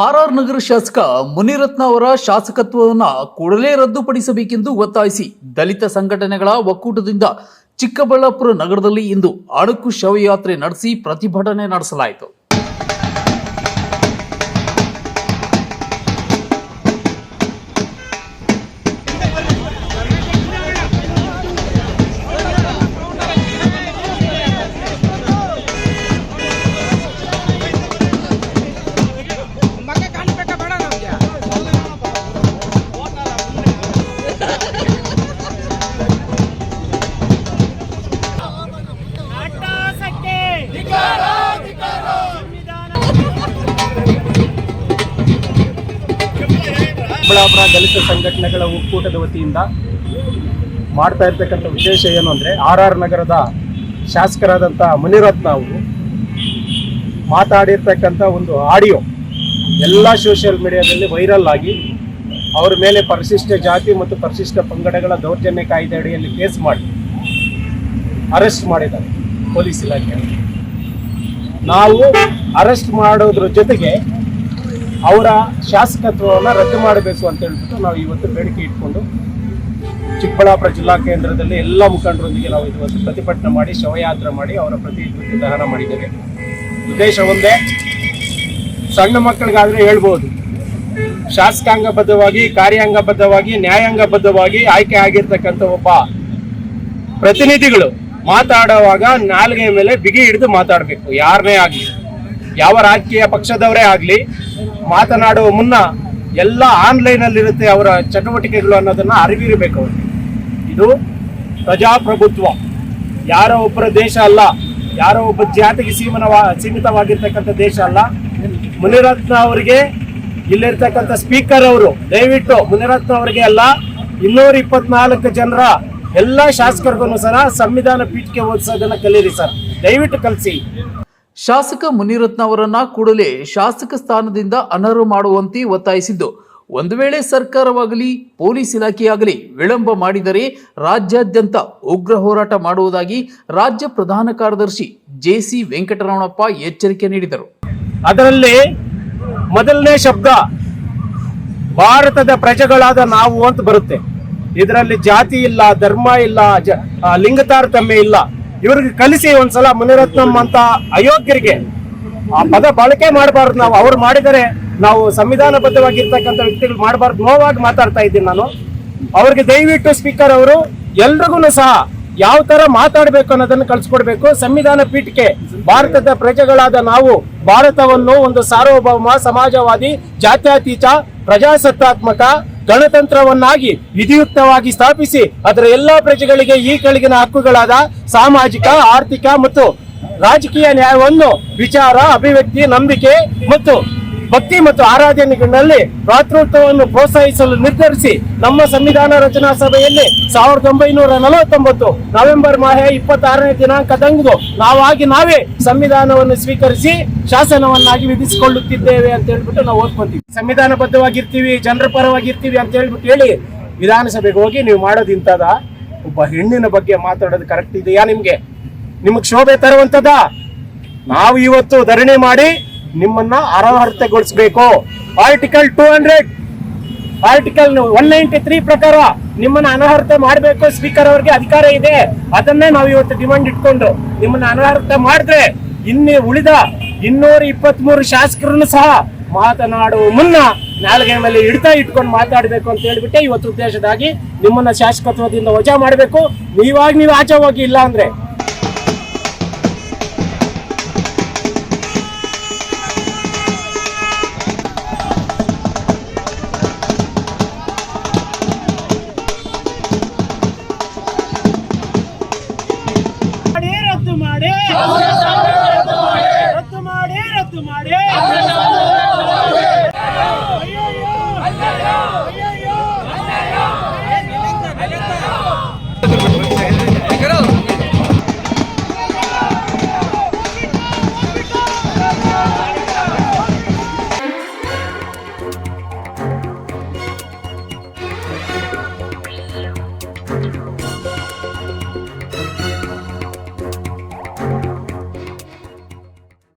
R R ನಗರ ಶಾಸಕ ಮುನಿರತ್ನ ಅವರ ಶಾಸಕತ್ವವನ್ನು ಕೂಡಲೇ ರದ್ದುಪಡಿಸಬೇಕೆಂದು ಒತ್ತಾಯಿಸಿ ದಲಿತ ಸಂಘಟನೆಗಳ ಒಕ್ಕೂಟದಿಂದ ಚಿಕ್ಕಬಳ್ಳಾಪುರ ನಗರದಲ್ಲಿ ಇಂದು ಅಣುಕು ಶವಯಾತ್ರೆ ನಡೆಸಿ ಪ್ರತಿಭಟನೆ ನಡೆಸಲಾಯಿತು. ಚಿಕ್ಕಬಳ್ಳಾಪುರ ದಲಿತ ಸಂಘಟನೆಗಳ ಒಕ್ಕೂಟದ ವತಿಯಿಂದ ಮಾಡ್ತಾ ಇರ್ತಕ್ಕಂಥ ವಿಶೇಷ ಏನು ಅಂದರೆ ಆರ್ ಆರ್ ನಗರದ ಶಾಸಕರಾದಂಥ ಮುನಿರತ್ನ ಅವರು ಮಾತಾಡಿರ್ತಕ್ಕಂಥ ಒಂದು ಆಡಿಯೋ ಎಲ್ಲ ಸೋಷಿಯಲ್ ಮೀಡಿಯಾದಲ್ಲಿ ವೈರಲ್ ಆಗಿ ಅವರ ಮೇಲೆ ಪರಿಶಿಷ್ಟ ಜಾತಿ ಮತ್ತು ಪರಿಶಿಷ್ಟ ಪಂಗಡಗಳ ದೌರ್ಜನ್ಯ ಕಾಯ್ದೆ ಅಡಿಯಲ್ಲಿ ಕೇಸ್ ಮಾಡಿ ಅರೆಸ್ಟ್ ಮಾಡಿದ್ದಾರೆ ಪೊಲೀಸ್ ಇಲಾಖೆ ನಾವು ಅರೆಸ್ಟ್ ಮಾಡೋದ್ರ ಜೊತೆಗೆ ಅವರ ಶಾಸಕತ್ವವನ್ನು ರದ್ದು ಮಾಡಬೇಕು ಅಂತ ಹೇಳ್ಬಿಟ್ಟು ನಾವು ಇವತ್ತು ಬೇಡಿಕೆ ಇಟ್ಕೊಂಡು ಚಿಕ್ಕಬಳ್ಳಾಪುರ ಜಿಲ್ಲಾ ಕೇಂದ್ರದಲ್ಲಿ ಎಲ್ಲ ಮುಖಂಡರೊಂದಿಗೆ ನಾವು ಇವತ್ತು ಪ್ರತಿಭಟನೆ ಮಾಡಿ, ಶವಯಾತ್ರೆ ಮಾಡಿ, ಅವರ ಪ್ರತಿಕೃತಿ ದಹನ ಮಾಡಿದ್ದೇವೆ. ಉದ್ದೇಶ ಒಂದೇ, ಸಣ್ಣ ಮಕ್ಕಳಿಗಾದ್ರೆ ಹೇಳ್ಬೋದು. ಶಾಸಕಾಂಗಬದ್ಧವಾಗಿ, ಕಾರ್ಯಾಂಗಬದ್ಧವಾಗಿ, ನ್ಯಾಯಾಂಗಬದ್ಧವಾಗಿ ಆಯ್ಕೆ ಆಗಿರ್ತಕ್ಕಂಥ ಒಬ್ಬ ಪ್ರತಿನಿಧಿಗಳು ಮಾತಾಡುವಾಗ ನಾಲ್ಗೆ ಮೇಲೆ ಬಿಗಿ ಹಿಡಿದು ಮಾತಾಡಬೇಕು. ಯಾರನ್ನೇ ಆಗಲಿ, ಯಾವ ರಾಜಕೀಯ ಪಕ್ಷದವರೇ ಆಗಲಿ ಮಾತನಾಡುವ ಮುನ್ನ ಎಲ್ಲ ಆನ್ಲೈನ್ ಅಲ್ಲಿ ಇರುತ್ತೆ ಅವರ ಚಟುವಟಿಕೆಗಳು ಅನ್ನೋದನ್ನ ಅರಿವಿರಬೇಕು ಅವರಿಗೆ ಇದು ಪ್ರಜಾಪ್ರಭುತ್ವ. ಯಾರೋ ಒಬ್ಬರ ದೇಶ ಅಲ್ಲ, ಯಾರೋ ಒಬ್ಬ ಜಾತಿಗೆ ಸೀಮನವಾ, ಸೀಮಿತವಾಗಿರ್ತಕ್ಕಂಥ ದೇಶ ಅಲ್ಲ. ಮುನಿರತ್ನ ಅವರಿಗೆ ಇಲ್ಲಿರ್ತಕ್ಕಂಥ ಸ್ಪೀಕರ್ ಅವರು, ದಯವಿಟ್ಟು ಮುನಿರತ್ನ ಅವರಿಗೆ ಅಲ್ಲ, ಇನ್ನೂರ ಇಪ್ಪತ್ನಾಲ್ಕು ಜನರ ಎಲ್ಲ ಶಾಸಕರಿಗೂ ಸರ ಸಂವಿಧಾನ ಪೀಠಕ್ಕೆ ಓದಿಸೋದನ್ನ ಕಲೀರಿ ಸರ್. ದಯವಿಟ್ಟು ಕಲಿಸಿ. ಶಾಸಕ ಮುನಿರತ್ನ ಅವರನ್ನ ಕೂಡಲೇ ಶಾಸಕ ಸ್ಥಾನದಿಂದ ಅನರ್ಹ ಮಾಡುವಂತೆ ಒತ್ತಾಯಿಸಿದ್ದು. ಒಂದು ವೇಳೆ ಸರ್ಕಾರವಾಗಲಿ, ಪೊಲೀಸ್ ಇಲಾಖೆಯಾಗಲಿ ವಿಳಂಬ ಮಾಡಿದರೆ ರಾಜ್ಯಾದ್ಯಂತ ಉಗ್ರ ಹೋರಾಟ ಮಾಡುವುದಾಗಿ ರಾಜ್ಯ ಪ್ರಧಾನ ಕಾರ್ಯದರ್ಶಿ ಜೆಸಿ ವೆಂಕಟರಮಣಪ್ಪ ಎಚ್ಚರಿಕೆ ನೀಡಿದರು. ಅದರಲ್ಲಿ ಮೊದಲನೇ ಶಬ್ದ ಭಾರತದ ಪ್ರಜೆಗಳಾದ ನಾವು ಅಂತ ಬರುತ್ತೆ. ಇದರಲ್ಲಿ ಜಾತಿ ಇಲ್ಲ, ಧರ್ಮ ಇಲ್ಲ ಲಿಂಗ ತಾರತಮ್ಯ ಇಲ್ಲ. ಇವ್ರಿಗೆ ಕಲಿಸಿ ಒಂದ್ಸಲ ಮುನಿರತ್ನಂ ಅಂತ ಅಯೋಗ್ಯರಿಗೆ ಆ ಪದ ಬಳಕೆ ಮಾಡಬಾರ್ದು ನಾವು. ಅವ್ರು ಮಾಡಿದರೆ ನಾವು ಸಂವಿಧಾನಬದ್ಧವಾಗಿರ್ತಕ್ಕಂಥ ವ್ಯಕ್ತಿಗಳು ಮಾಡಬಾರ್ದು. ನೋವಾಗಿ ಮಾತಾಡ್ತಾ ಇದ್ದೀನಿ ನಾನು. ಅವ್ರಿಗೆ ದಯವಿಟ್ಟು ಸ್ಪೀಕರ್ ಅವರು ಎಲ್ರಿಗೂ ಸಹ ಯಾವ ತರ ಮಾತಾಡಬೇಕು ಅನ್ನೋದನ್ನು ಕಳ್ಸಿಕೊಡ್ಬೇಕು. ಸಂವಿಧಾನ ಪೀಠಕ್ಕೆ ಭಾರತದ ಪ್ರಜೆಗಳಾದ ನಾವು ಭಾರತವನ್ನು ಒಂದು ಸಾರ್ವಭೌಮ, ಸಮಾಜವಾದಿ, ಜಾತ್ಯತೀತ, ಪ್ರಜಾಸತ್ತಾತ್ಮಕ ಗಣತಂತ್ರವನ್ನಾಗಿ ವಿಧಿಯುಕ್ತವಾಗಿ ಸ್ಥಾಪಿಸಿ ಅದರ ಎಲ್ಲಾ ಪ್ರಜೆಗಳಿಗೆ ಈ ಕೆಳಗಿನ ಹಕ್ಕುಗಳಾದ ಸಾಮಾಜಿಕ, ಆರ್ಥಿಕ ಮತ್ತು ರಾಜಕೀಯ ನ್ಯಾಯವನ್ನು ವಿಚಾರ, ಅಭಿವ್ಯಕ್ತಿ, ನಂಬಿಕೆ ಮತ್ತು ಭಕ್ತಿ ಮತ್ತು ಆರಾಧನೆಗಳಲ್ಲಿ ರಾತ್ರೋತ್ಸವವನ್ನು ಪ್ರೋತ್ಸಾಹಿಸಲು ನಿರ್ಧರಿಸಿ ನಮ್ಮ ಸಂವಿಧಾನ ರಚನಾ ಸಭೆಯಲ್ಲಿ ಸಾವಿರದ ಒಂಬೈನೂರ ನಲವತ್ತೊಂಬತ್ತು ನವೆಂಬರ್ ಮಾಹೆ ಇಪ್ಪತ್ತಾರನೇ ದಿನಾಂಕದಂದು ನಾವಾಗಿ ನಾವೇ ಸಂವಿಧಾನವನ್ನು ಸ್ವೀಕರಿಸಿ ಶಾಸನವನ್ನಾಗಿ ವಿಧಿಸಿಕೊಳ್ಳುತ್ತಿದ್ದೇವೆ ಅಂತ ಹೇಳ್ಬಿಟ್ಟು ನಾವು ಓದ್ಕೊಂತೀವಿ. ಸಂವಿಧಾನ ಬದ್ಧವಾಗಿರ್ತೀವಿ ಜನರ ಪರವಾಗಿರ್ತೀವಿ ಅಂತ ಹೇಳ್ಬಿಟ್ಟು ಹೇಳಿ ವಿಧಾನಸಭೆಗೆ ಹೋಗಿ ನೀವು ಮಾಡೋದು ಇಂಥದ? ಒಬ್ಬ ಹೆಣ್ಣಿನ ಬಗ್ಗೆ ಮಾತಾಡೋದು ಕರೆಕ್ಟ್ ಇದೆಯಾ ನಿಮ್ಗೆ? ನಿಮಗೆ ಶೋಭೆ ತರುವಂತದ ನಾವು ಇವತ್ತು ಧರಣಿ ಮಾಡಿ ನಿಮ್ಮನ್ನ ಅರ್ಹತೆಗೊಳಿಸಬೇಕು article two hundred article one ninety three ಪ್ರಕಾರ ನಿಮ್ಮನ್ನ ಅನರ್ಹತೆ ಮಾಡಬೇಕು ಸ್ಪೀಕರ್ ಅವರಿಗೆ ಅಧಿಕಾರ ಇದೆ. ಅದನ್ನೇ ನಾವು ಇವತ್ತು ಡಿಮಾಂಡ್ ಇಟ್ಕೊಂಡು ನಿಮ್ಮನ್ನ ಅನರ್ಹತೆ ಮಾಡಿದ್ರೆ ಇನ್ನೇ ಉಳಿದ ಇನ್ನೂರ ಇಪ್ಪತ್ತ್ ಮೂರು ಶಾಸಕರನ್ನು ಸಹ ಮಾತನಾಡುವ ಮುನ್ನ ನಾಲ್ಗೆ ಮೇಲೆ ಹಿಡಿತ ಇಟ್ಕೊಂಡು ಮಾತಾಡಬೇಕು ಅಂತ ಹೇಳ್ಬಿಟ್ಟೆ ಇವತ್ತು ಉದ್ದೇಶದಾಗಿ ನಿಮ್ಮನ್ನ ಶಾಸಕತ್ವದಿಂದ ವಜಾ ಮಾಡಬೇಕು. ನೀವಾಗ ನೀವು ಆಚೆ ಹೋಗಿ ಇಲ್ಲ ಅಂದ್ರೆ ಮಾಡಿ